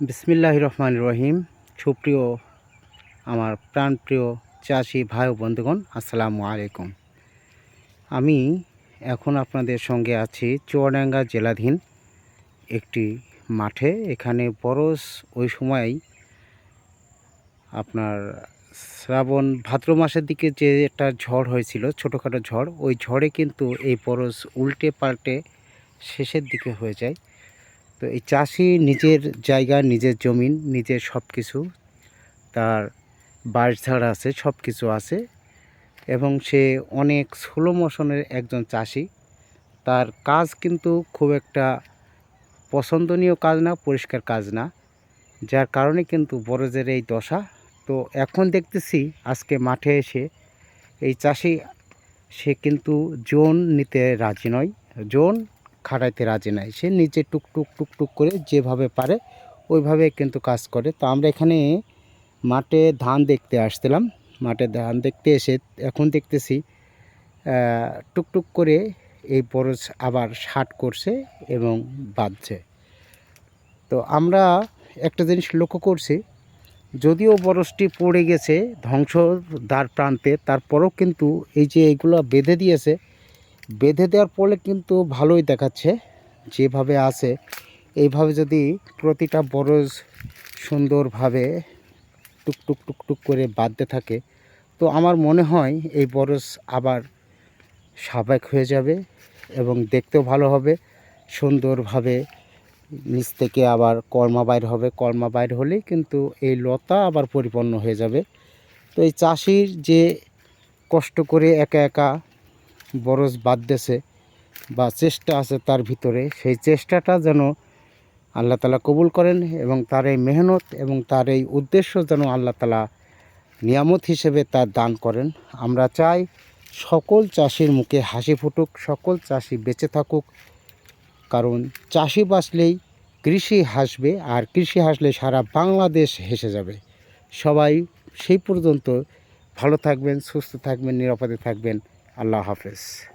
বিসমিল্লাহ রহমান রহিম। সুপ্রিয় আমার প্রাণপ্রিয় চাষি ভাই বন্ধুগণ, আসসালামু আলাইকুম। আমি এখন আপনাদের সঙ্গে আছি চুয়াডাঙ্গা জেলাধীন একটি মাঠে। এখানে বরস ওই সময় আপনার শ্রাবণ ভাদ্র মাসের দিকে যে একটা ঝড় হয়েছিল, ছোটোখাটো ঝড়, ওই ঝড়ে কিন্তু এই বরস উল্টে পাল্টে শেষের দিকে হয়ে যায়। তো এই চাষি নিজের জায়গা, নিজের জমিন, নিজের সব কিছু তার বাঁশঝাড় আছে সব কিছু আছে। এবং সে অনেক স্লো মোশনের একজন চাষি। তার কাজ কিন্তু খুব একটা পছন্দনীয় কাজ না, পরিষ্কার কাজ না। যার কারণে কিন্তু বরজের এই দশা। তো এখন দেখতেছি আজকে মাঠে এসে এই চাষি, সে কিন্তু জোন নিতে রাজি নয়। জোন খাটাইতে রাজি নাই। সে নিচে টুকটুক টুকটুক করে যেভাবে পারে ওইভাবে কিন্তু কাজ করে। তো আমরা এখানে মাঠে ধান দেখতে আসছিলাম। মাঠে ধান দেখতে এসে এখন দেখতেছি টুকটুক করে এই বরজ আবার শার্ট করছে এবং বাঁধছে। তো আমরা একটা জিনিস লক্ষ্য করছি, যদিও বরজটি পড়ে গেছে ধ্বংস দ্বার প্রান্তে, তারপরও কিন্তু এই যে এইগুলো বেঁধে দিয়েছে বেঁধে দেওয়ার ফলে কিন্তু ভালোই দেখাচ্ছে, যেভাবে আছে। এইভাবে যদি প্রতিটা বরজ সুন্দরভাবে টুকটুক টুকটুক করে বাঁধতে থাকে, তো আমার মনে হয় এই বরজ আবার স্বাভাবিক হয়ে যাবে এবং দেখতেও ভালো হবে। সুন্দরভাবে নিচ থেকে আবার কর্মা বাইর হবে। কর্মা বাইর হলেই কিন্তু এই লতা আবার পরিপূর্ণ হয়ে যাবে। তো এই চাষির যে কষ্ট করে একা একা বরজ বাঁধতেছে বা চেষ্টা আছে তার ভিতরে, সেই চেষ্টাটা যেন আল্লাহ তালা কবুল করেন এবং তার এই মেহনত এবং তার এই উদ্দেশ্য যেন আল্লাহ তালা নিয়ামত হিসেবে তার দান করেন। আমরা চাই সকল চাষির মুখে হাসি ফুটুক, সকল চাষি বেঁচে থাকুক। কারণ চাষি বাঁচলেই কৃষি হাসবে আর কৃষি হাসলে সারা বাংলাদেশ হেসে যাবে। সবাই সেই পর্যন্ত ভালো থাকবেন, সুস্থ থাকবেন, নিরাপদে থাকবেন। আল্লাহ হাফেজ।